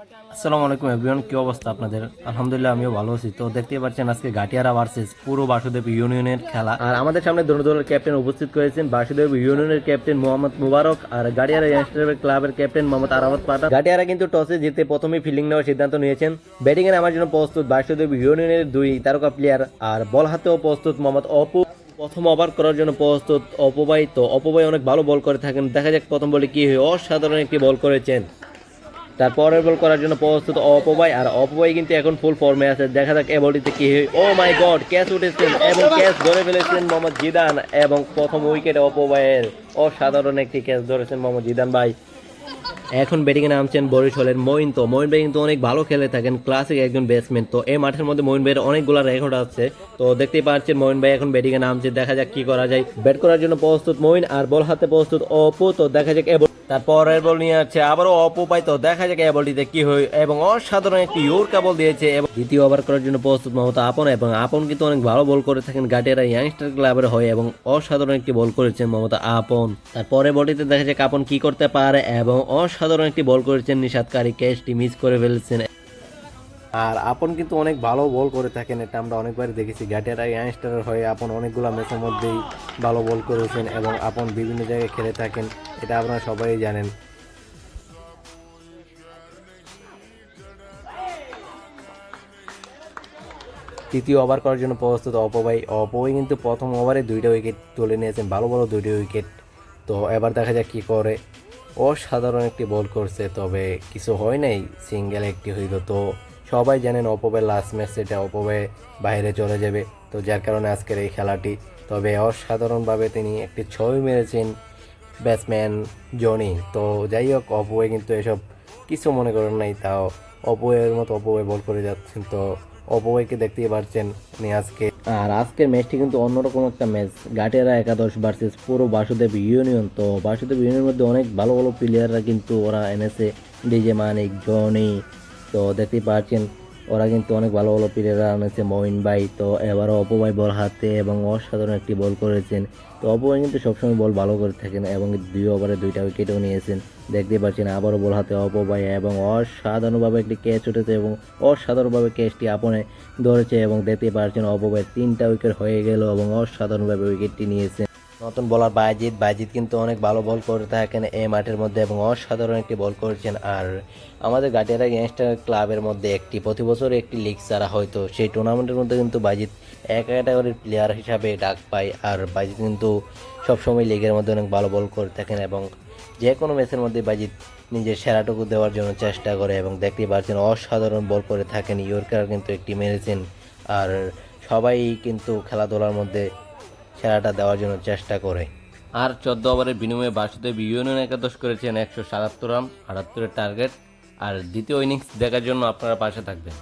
আসসালামু আলাইকুম এভরিওয়ান, কি অবস্থা আপনাদের? আলহামদুলিল্লাহ আমিও ভালো আছি। তো দেখতেই পাচ্ছেন আজকে গাটিয়ারা ভার্সেস পুরো বাসুদেব ইউনিয়নের খেলা। আর আমাদের সামনে দোনো দলের ক্যাপ্টেন উপস্থিত করেছেন বাসুদেব ইউনিয়নের ক্যাপ্টেন মোহাম্মদ মুবারক আর গাটিয়ারা ইয়াংস্টার ক্লাবের ক্যাপ্টেন মোহাম্মদ আরামত পাঠান। গাটিয়ারা কিন্তু টসে জিতে প্রথমেই ফিল্ডিং নেওয়ার সিদ্ধান্ত নিয়েছেন। ব্যাটিং এ নামার জন্য প্রস্তুত বাসুদেব ইউনিয়নের দুই তারকা প্লেয়ার আর বল হাতেও প্রস্তুত মোহাম্মদ অপু। প্রথম ওভার করার জন্য প্রস্তুত অপবাই তো অপবাই অনেক ভালো বল করে থাকেন। দেখা যাক প্রথম বলে কি হয়। অসাধারণ একটি বল করেছেন। তার পরের বল করার জন্য প্রস্তুত অপবাই আর অপবাই কিন্তু এখন ফুল ফর্মে আছে। দেখা যাক এ বলটিতে কি হয়। ও মাই গড ক্যাচ উঠেছেন এবং ক্যাচ ধরে ফেলেছেন মোহাম্মদ জিদান এবং প্রথম উইকেটে অপবাইয়ের অসাধারণ একটি ক্যাচ ধরেছেন মোহাম্মদ জিদান ভাই। এখন ব্যাটিংয়ে নামছেন বরিশালের মইন তো। মইন ভাই কিন্তু অনেক ভালো খেলে থাকেন ক্লাসিক একজন ব্যাটসম্যান তো। এই মাঠের মধ্যে মইন ভাইয়ের অনেকগুলো রেকর্ড আছে। তো দেখতেই পাচ্ছেন মইন ভাই এখন ব্যাটিংয়ে নামছে। দেখা যাক কি করা যায়। ব্যাট করার জন্য প্রস্তুত মইন আর বল হাতে প্রস্তুত অপু। তো দেখা যাক এ বল- তারপরের বল নিয়ে আছে আবারও অপপায়িত দেখা যাক এই বলটিতে কি হয় এবং অসাধারণ একটি ইউর কাবল দিয়েছে এবং দ্বিতীয় ওভার করার জন্য প্রস্তুত মমতা আপন এবং আপন কিন্তু অনেক ভালো বল করে থাকেন গাটিয়ারা ইয়াংস্টার ক্লাবের হয়ে এবং অসাধারণ একটি বল করেছেন মমতা আপন। তারপরে বলটিতে দেখা যাক আপন কি করতে পারে এবং অসাধারণ একটি বল করেছেন নিষাদকারী ক্যাচটি মিস করে ফেলছেন। আর আপন কিন্তু অনেক ভালো বল করে থাকেন, এটা আমরা অনেকবারই দেখেছি। গ্যাটেরা ইয়াংস্টারের হয়ে আপন অনেকগুলো ম্যাচের মধ্যেই ভালো বল করেছেন এবং আপন বিভিন্ন জায়গায় খেলে থাকেন, এটা আপনারা সবাই জানেন। তৃতীয় ওভার করার জন্য প্রস্তুত অপবাই অপবাই কিন্তু প্রথম ওভারে দুইটা উইকেট তুলে নিয়েছেন, ভালো ভালো দুইটা উইকেট তো এবার দেখা যাক কী করে। অসাধারণ একটি বল করছে, তবে কিছু হয় নাই সিঙ্গেল একটি হইল। তো সবাই জানেন অপবে লাস্ট ম্যাচ সেটা অপবে বাইরে চলে যাবে। তো যার কারণে আজকের এই খেলাটি। তবে অসাধারণভাবে তিনি একটি ছবি মেরেছেন ব্যাটসম্যান জনি তো যাই হোক অপোয়ে কিন্তু এসব কিছু মনে করেন নাই, তাও অপোয়ের মতো অপোয়ে বল করে যাচ্ছেন। তো অপোয়েকে দেখতেই পারছেন উনি আজকে। আর আজকের ম্যাচটি কিন্তু অন্যরকম একটা ম্যাচ গাটেরা একাদশ ভার্সেস পুরো বাসুদেব ইউনিয়ন তো বাসুদেব ইউনিয়নের মধ্যে অনেক ভালো ভালো প্লেয়াররা কিন্তু ওরা এনেছে। ডিজে মানিক জনি তো দেখতেই পাচ্ছেন, ওরা কিন্তু অনেক ভালো ভালো প্লেয়াররা আনেছে। মঈন ভাই তো এবারও অপবাই বল হাতে এবং অসাধারণ একটি বল করেছেন। তো অপবাই কিন্তু সবসময় বল ভালো করে থাকেন এবং দুই ওভারে দুইটা উইকেটও নিয়েছেন। দেখতে পাচ্ছেন, আবারও বল হাতে অপবাই এবং অসাধারণভাবে একটি ক্যাচ উঠেছে এবং অসাধারণভাবে ক্যাচটি আপনে ধরেছে এবং দেখতে পাচ্ছেন অপবাই তিনটা উইকেট হয়ে গেল এবং অসাধারণভাবে উইকেটটি নিয়েছে নতুন বলার বাইজিৎ বাইজিৎ কিন্তু অনেক ভালো বল করে থাকেন এই মাঠের মধ্যে এবং অসাধারণ একটি বল করেছেন। আর আমাদের গাটিয়ারা গ্যাংস্টার ক্লাবের মধ্যে একটি, প্রতি বছর একটি লিগ ছাড়া হয়তো সেই টুর্নামেন্টের মধ্যে কিন্তু বাইজিৎ এক ক্যাটাগরির প্লেয়ার হিসাবে ডাক পায়। আর বাইজিৎ কিন্তু সবসময় লিগের মধ্যে অনেক ভালো বল করে থাকেন এবং যে কোনো ম্যাচের মধ্যে বাইজিৎ নিজের সেরাটুকু দেওয়ার জন্য চেষ্টা করে এবং দেখতেই পাচ্ছেন অসাধারণ বল করে থাকেন। ইয়র্কার কিন্তু একটি মেরেছেন। আর সবাই কিন্তু খেলাধুলার মধ্যে সেরাটা দেওয়ার জন্য চেষ্টা করে। আর চোদ্দ ওভারের বিনিময়ে বাসুদেব ইউনিয়ন একাদশ করেছেন একশো সাতাত্তর রান, আটাত্তরের টার্গেট, আর দ্বিতীয় ইনিংস দেখার জন্য আপনারা পাশে থাকবেন।